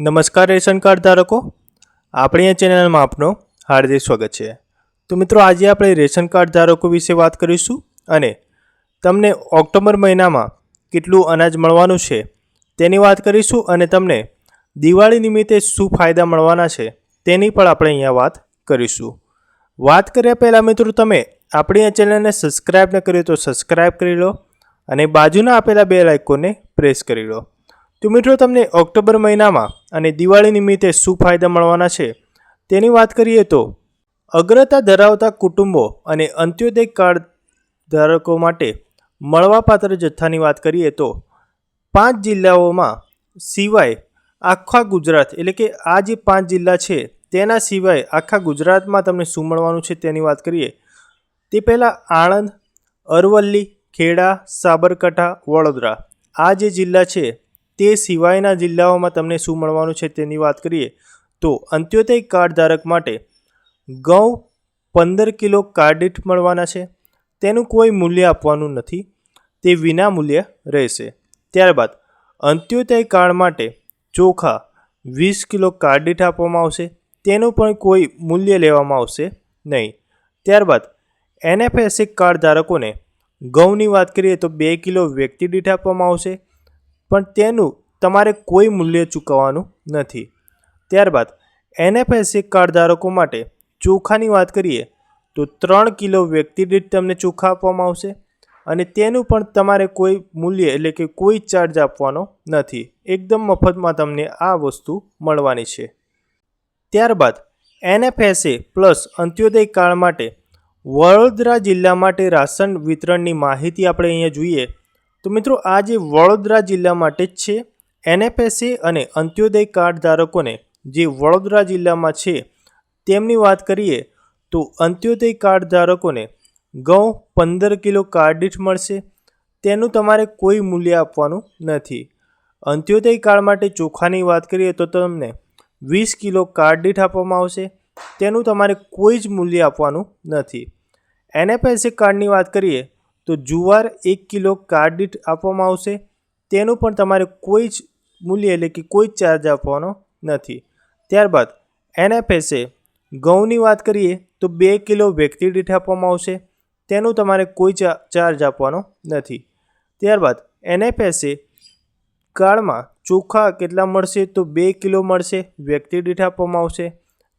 નમસ્કાર ration card ધારકો. આપણી આ ચેનલમાં આપનો હાર્દિક સ્વાગત છે. તો મિત્રો, આજે આપણે રેશન કાર્ડ ધારકો વિશે વાત કરીશું અને તમને ઓક્ટોબર મહિનામાં કેટલું અનાજ મળવાનું છે તેની વાત કરીશું અને તમને દિવાળી નિમિત્તે શું ફાયદા મળવાના છે તેની પણ આપણે અહીંયા વાત કરીશું. વાત કર્યા પહેલાં મિત્રો, તમે આપણી આ ચેનલને સબસ્ક્રાઈબ ન કરી તો સબસ્ક્રાઈબ કરી લો અને બાજુના આપેલા બે લાઇકોને પ્રેસ કરી લો. તો મિત્રો તમને ઓક્ટોબર મહિનામાં અને દિવાળી નિમિત્તે શું ફાયદા મળવાના છે તેની વાત કરીએ તો અગ્રતા ધરાવતા કુટુંબો અને અંત્યોદય કાર્ડ ધારકો માટે મળવાપાત્ર જથ્થાની વાત કરીએ તો પાંચ જિલ્લાઓમાં સિવાય આખા ગુજરાત, એટલે કે આ જે પાંચ જિલ્લા છે તેના સિવાય આખા ગુજરાતમાં તમને શું મળવાનું છે તેની વાત કરીએ. તે પહેલાં આણંદ, અરવલ્લી, ખેડા, સાબરકાંઠા, વડોદરા આ જે જિલ્લા છે તે સિવાયના જિલ્લાઓમાં તમને શું મળવાનું છે તેની વાત કરીએ તો અંત્યોદય કાર્ડ ધારક માટે ઘઉં પંદર કિલો કાર્ડ દીઠ મળવાના છે. તેનું કોઈ મૂલ્ય આપવાનું નથી. તે વિના મૂલ્ય રહેશે. ત્યારબાદ અંત્યોદય કાર્ડ માટે ચોખા વીસ કિલો કાર્ડ આપવામાં આવશે. તેનું પણ કોઈ મૂલ્ય લેવામાં આવશે નહીં. ત્યારબાદ એનએફએસએ કાર્ડ ધારકોને ઘઉંની વાત કરીએ તો બે કિલો વ્યક્તિ દીઠ આપવામાં આવશે. પણ તેનું તમારે કોઈ મૂલ્ય ચૂકવવાનું નથી. ત્યારબાદ, એનએફએસસી કાર્ડ ધારકો માટે ચોખાની વાત કરીએ, તો ત્રણ કિલો વ્યક્તિ દીઠ તમને ચોખા આપવામાં આવશે અને તેનું પણ તમારે કોઈ મૂલ્ય એટલે કે કોઈ ચાર્જ આપવાનો નથી. એકદમ મફતમાં તમને આ વસ્તુ મળવાની છે. ત્યારબાદ એનએફએસએ પ્લસ અંત્યોદય કાર્ડ માટે વડોદરા જિલ્લા માટે રાશન વિતરણની માહિતી આપણે અહીંયા જોઈએ. તો મિત્રો, આ જે વડોદરા જિલ્લા માટે જ છે. એનએફએસએ અને અંત્યોદય કાર્ડ ધારકોને જે વડોદરા જિલ્લામાં છે તેમની વાત કરીએ તો અંત્યોદય કાર્ડ ધારકોને ઘઉં પંદર કિલો કાર્ડ દીઠ મળશે. તેનું તમારે કોઈ મૂલ્ય આપવાનું નથી. અંત્યોદય કાર્ડ માટે ચોખાની વાત કરીએ તો તમને વીસ કિલો કાર્ડ દીઠ આપવામાં આવશે. તેનું તમારે કોઈ જ મૂલ્ય આપવાનું નથી. એનએફએસએ કાર્ડની વાત કરીએ તો જુવાર એક કિલો કાર્ડ આપવામાં આવશે. તેનું પણ તમારે કોઈ જ મૂલ્ય એટલે કે કોઈ જ ચાર્જ આપવાનો નથી. ત્યારબાદ એનએફએસએ, ઘઉંની વાત કરીએ તો બે કિલો વ્યક્તિ દીઠ આપવામાં આવશે. તેનું તમારે કોઈ ચાર્જ આપવાનો નથી. ત્યારબાદ એનએફએસએ, કાળમાં ચોખા કેટલા મળશે તો બે કિલો મળશે વ્યક્તિ દીઠ આપવામાં આવશે.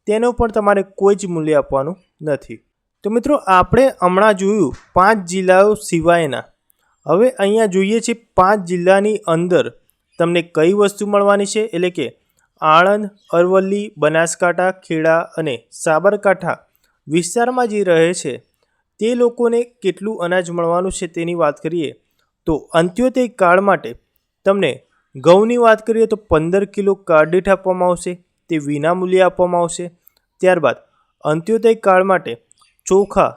તેનું પણ તમારે કોઈ જ મૂલ્ય આપવાનું નથી. તો મિત્રો, આપણે હમણાં જોયું પાંચ જિલ્લાઓ સિવાયના. હવે અહીંયા જોઈએ છે પાંચ જિલ્લાની અંદર તમને કઈ વસ્તુ મળવાની છે? એટલે કે આણંદ, અરવલ્લી, બનાસકાંઠા, ખેડા અને સાબરકાંઠા વિસ્તારમાં જે રહે છે, તે લોકોને કેટલું અનાજ મળવાનું છે તેની વાત કરીએ તો અંત્યોદય કાર્ડ માટે તમને ઘઉંની વાત કરીએ તો પંદર કિલો કાર્ડ આપવામાં આવશે, તે વિનામૂલ્યે આપવામાં આવશે. ત્યારબાદ અંત્યોદય કાર્ડ માટે ચોખા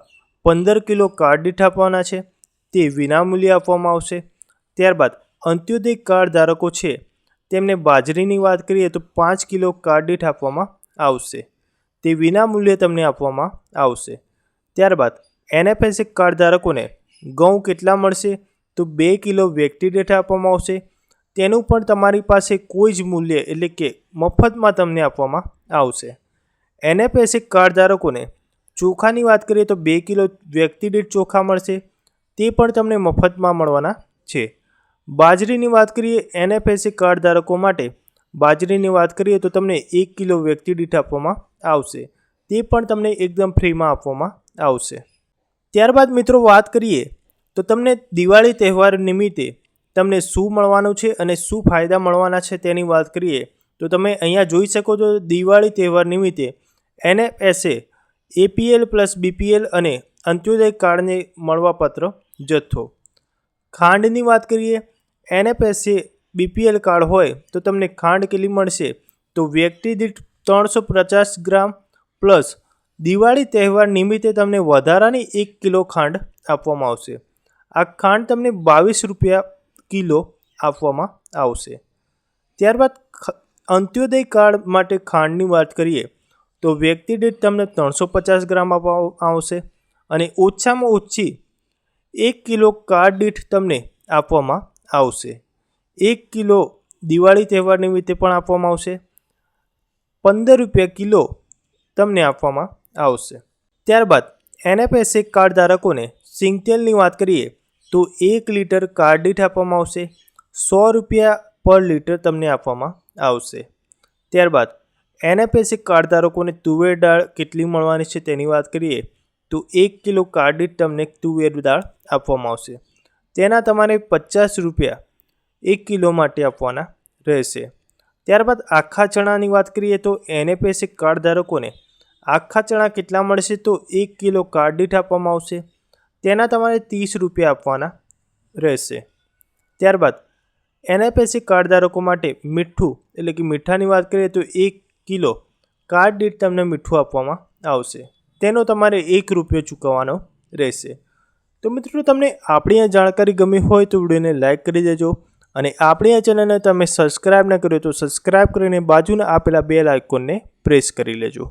પંદર કિલો કાર્ડ દીઠ આપવાના છે, તે વિનામૂલ્યે આપવામાં આવશે. ત્યારબાદ અંત્યોદય કાર્ડ ધારકો છે, તેમને બાજરીની વાત કરીએ તો પાંચ કિલો કાર્ડ દીઠ આપવામાં આવશે. તે વિનામૂલ્યે તમને આપવામાં આવશે. ત્યારબાદ એનએફએસએ કાર્ડ ધારકોને ઘઉં કેટલા મળશે, તો બે કિલો વ્યક્તિ દીઠ આપવામાં આવશે. તેનું પણ તમારી પાસે કોઈ જ મૂલ્ય એટલે કે મફતમાં તમને આપવામાં આવશે. એનએફએસએ કાર્ડ ધારકોને ચોખાની વાત કરીએ તો બે કિલો વ્યક્તિ દીઠ ચોખા મળશે. તે પણ તમને મફતમાં મળવાના છે. બાજરીની વાત કરીએ, એનએફએસસી કાર્ડ ધારકો માટે બાજરીની વાત કરીએ તો તમને એક કિલો વ્યક્તિ દીઠ આપવામાં આવશે. તે પણ તમને એકદમ ફ્રીમાં આપવામાં આવશે. ત્યારબાદ મિત્રો વાત કરીએ તો તમને દિવાળી તહેવાર નિમિત્તે તમને શું મળવાનું છે અને શું ફાયદા મળવાના છે તેની વાત કરીએ તો તમે અહીંયા જોઈ શકો છો દિવાળી તહેવાર નિમિત્તે એનએફએસએ એપીએલ પ્લસ બીપીએલ અને અંત્યોદય કાર્ડને મળવાપત્ર જથ્થો. ખાંડની વાત કરીએ એનએફએસએ બીપીએલ કાર્ડ હોય તો તમને ખાંડ કેટલી મળશે? તો વ્યક્તિ દીઠ ત્રણસો પચાસ ગ્રામ પ્લસ દિવાળી તહેવાર નિમિત્તે તમને વધારાની એક કિલો ખાંડ આપવામાં આવશે. આ ખાંડ તમને બાવીસ રૂપિયા કિલો આપવામાં આવશે. ત્યારબાદ અંત્યોદય કાર્ડ માટે ખાંડની વાત કરીએ તો વ્યક્તિ દીઠ તમને ત્રણસો પચાસ ગ્રામ આપવામાં આવશે અને ઓછામાં ઓછી એક કિલો કાર્ડ દીઠ તમને આપવામાં આવશે. એક કિલો દિવાળી તહેવાર નિમિત્તે પણ આપવામાં આવશે. પંદર રૂપિયા કિલો તમને આપવામાં આવશે. ત્યારબાદ એનએફએસએ કાર્ડ ધારકોને સિંગતેલની વાત કરીએ તો એક લીટર કાર્ડ દીઠ આપવામાં આવશે. સો રૂપિયા પર લીટર તમને આપવામાં આવશે. ત્યારબાદ એનએફએસએ કાર્ડ ધારકોને તુવેર દાળ કેટલી મળવાની છે તેની વાત કરીએ, તો એક કિલો કાર્ડ દીઠ તમને તુવેર દાળ આપવામાં આવશે. તેના તમારે પચાસ રૂપિયા એક કિલો માટે આપવાના રહેશે. ત્યારબાદ આખા ચણાની વાત કરીએ તો એનએફએસએ કાર્ડ ધારકોને આખા ચણા કેટલા મળશે તો એક કિલો કાર્ડ દીઠ આપવામાં આવશે. તેના તમારે ત્રીસ રૂપિયા આપવાના રહેશે. ત્યારબાદ એનએફએસી કાર્ડ ધારકો માટે મીઠું, એટલે કે મીઠાની વાત કરીએ તો એક કિલો કાર્ડ દીઠ તમને મીઠું આપવામાં આવશે. તેનો તમારે એક રૂપિયો ચૂકવવાનો રહેશે. તો મિત્રો, તમને આપણી આ જાણકારી ગમી હોય તો વિડીયોને લાઇક કરી દેજો અને આપણી આ ચેનલને તમે સબસ્ક્રાઇબ ન કર્યો તો સબસ્ક્રાઈબ કરીને બાજુના આપેલા બે આઇકોનને પ્રેસ કરી લેજો.